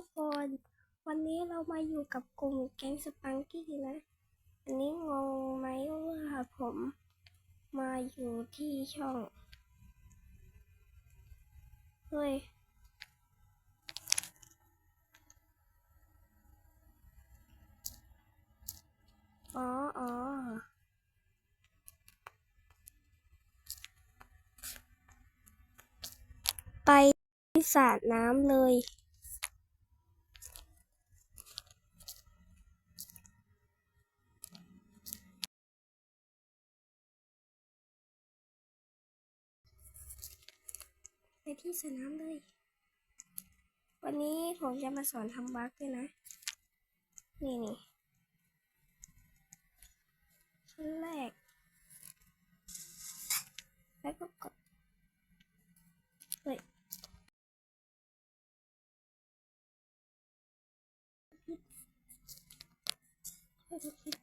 ทุกคน วันนี้เรามาอยู่กับกลุ่มแก๊งสปังกี้นะ อันนี้งงไหมว่าผมมาอยู่ที่ช่อง เฮ้ย อ๋ออ๋อไปสระน้ำเลย ที่สน้ำเลย วันนี้ผมจะมาสอนทำบัคด้วยนะ นี่นี่ขั้นแรก แล้วก็กดเฮ้ยเฮ้ย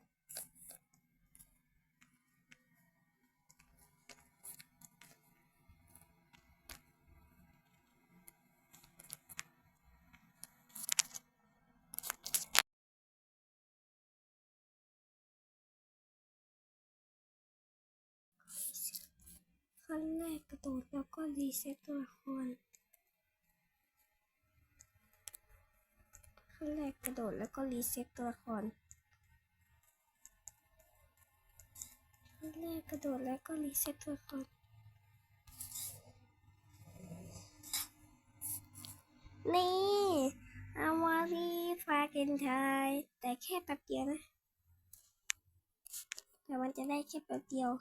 ขั้นแรกกระโดดแล้วก็รีเซ็ตตัวละครขั้นแรกกระโดดแล้วก็รีเซ็ตตัวละครขั้นแรกกระโดดแล้วก็รีเซ็ตตัวละครนี่อาวารีฟาเกนไทยแต่แค่แป๊บเดียวนะ แต่มันจะได้แค่แป๊บเดียว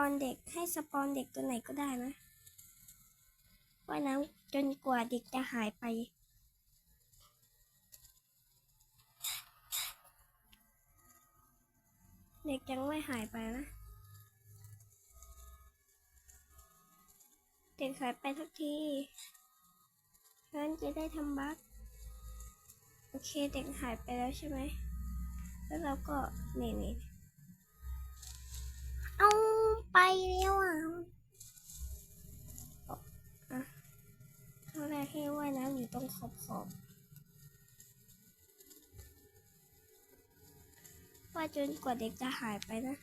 ปอนเด็กให้สปอนเด็กตัวไหนก็ได้นะว่ายน้ำจนกว่าเด็กจะหายไป เด็กยังไม่หายไปนะ เด็กหายไปทักทีฉันจะได้ทำบัคโอเคเด็กหายไปแล้วใช่ไหม แล้วเราก็นี่นี่เอา ไปแล้วอะเอาอะขั้นแรกให้ว่ายน้ำอยู่ตรงขอบขอบว่าดจนกว่าเด็กจะหายไปนะ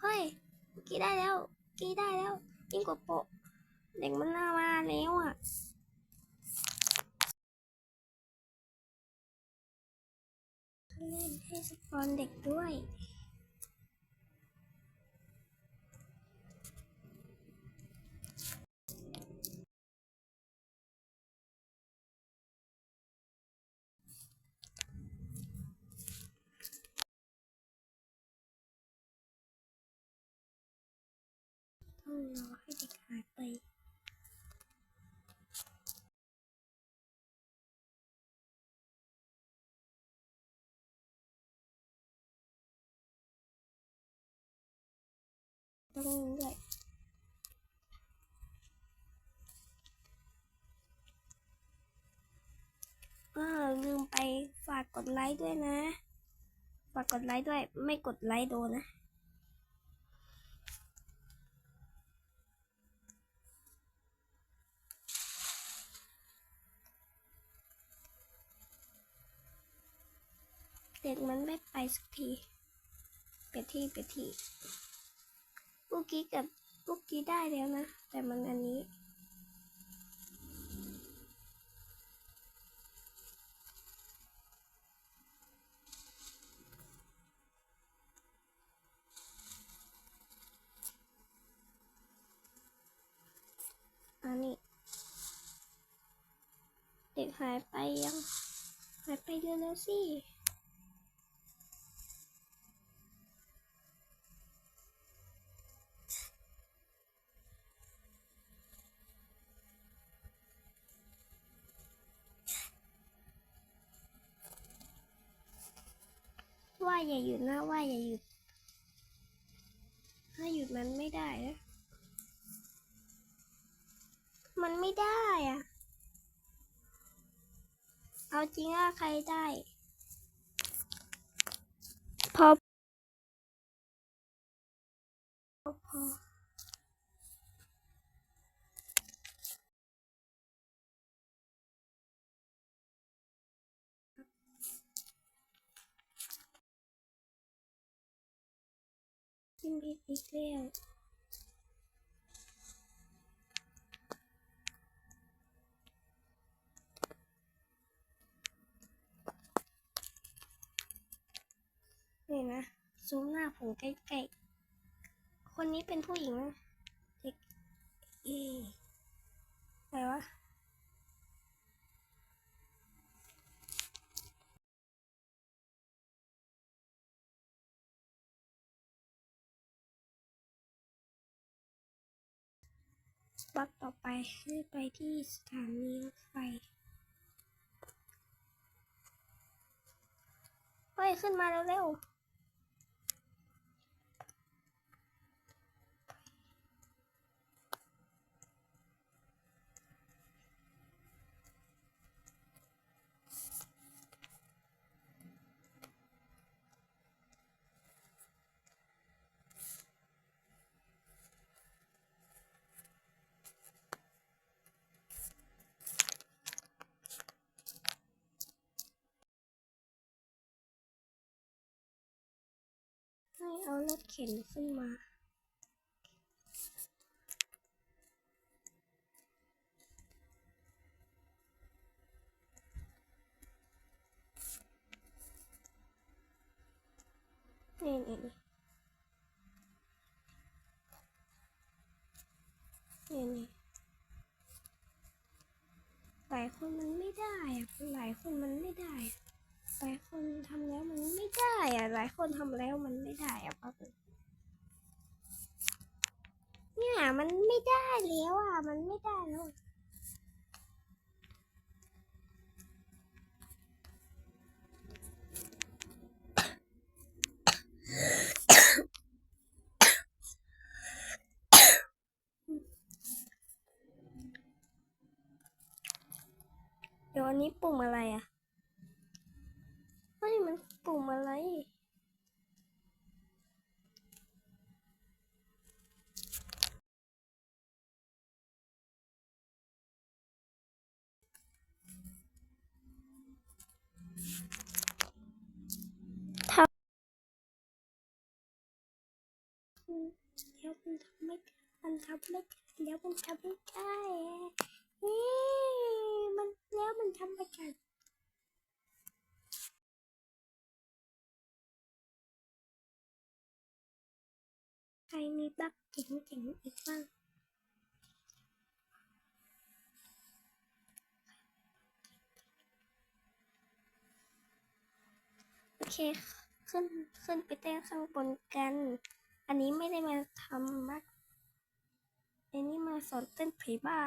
เฮ้ยเมื่อกี้ได้แล้วเมื่อกี้ได้แล้ว ยิ่งกว่าโปะ เด็กมันน่ามาแล้วอะเล่นให้สปอนเด็กด้วย รอให้เด็กหายไปต้องด้วยเออลืมไปฝากกดไลค์ด้วยนะ ฝากกดไลค์ด้วย ไม่กดไลค์โดนนะ เด็กมันไม่ไปสักที เปลี่ยนที่เปลี่ยนที่เมื่อกี้กับเมื่อกี้ได้แล้วนะ แต่มันอันนี้ อันนี้ เด็กหายไปยัง หายไปเร็วสิ ว่าอย่าหยุดนะว่าอย่าหยุด ถ้าหยุดมันไม่ได้นะมันไม่ได้อะเอาจริงว่าใครได้ พอพอ จิ้มอีอีกแล้วนี่นะซูมหน้าผมใกล้ๆ คนนี้เป็นผู้หญิงนะเด็กเอ๊อะไรวะ บัตต่อไปให้ไปที่สถานีรถไฟเฮ้ย ขึ้นมาเร็วๆ เอารถเข็นขึ้นมานี่นี่นี่นี่นี่หลายคนมันไม่ได้อะหลายคนมันไม่ได้หลายคนทำแล้วมันไม่ได้อะหลายคนทำแล้ว ได้อะป้าเปิดเนี่ยมันไม่ได้แล้วอะ มันไม่ได้แล้วเดี๋ยวอันนี้ปุ่มอะไรอะเฮ้ยมันปุ่มอะไร ทำไม่มันทำไม่ได้วมันทำไม่ได้อะเอ๊ะมันแล้วมันทำไม่ได้ใครมีบักเจ๋งๆอีกบ้างโอเค ขึ้น ขึ้นไปเต้นข้างบนกัน อันนี้ไม่ได้มาทำบักอันนี้มาสอนเต้นผีบ้า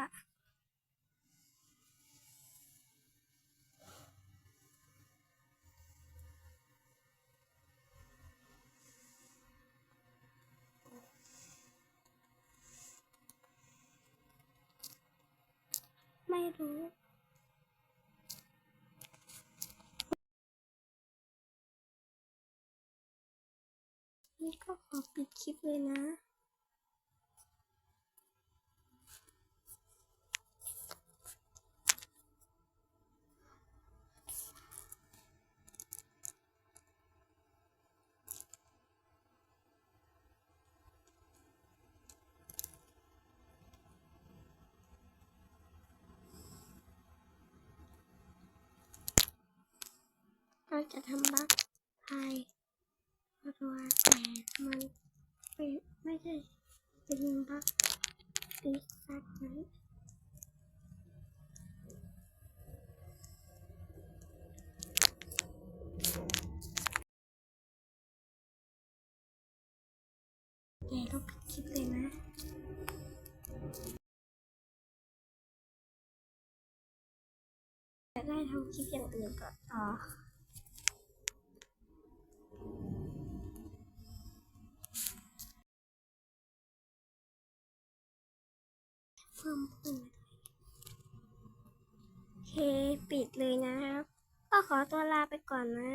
ไม่รู้ นี่ก็ขอปิดคลิปเลยนะเราจะทำบัคพาย รัวแต่มันเป็นไม่ได้เป็นบัคปีศาจนั้นเดี๋ยวเราปิดคลิปเลยนะจะได้ทำคลิปอย่างอื่นก่อนต่อ พิ่มขึ้นโอเค ปิดเลยนะครับ ก็ขอตัวลาไปก่อนนะ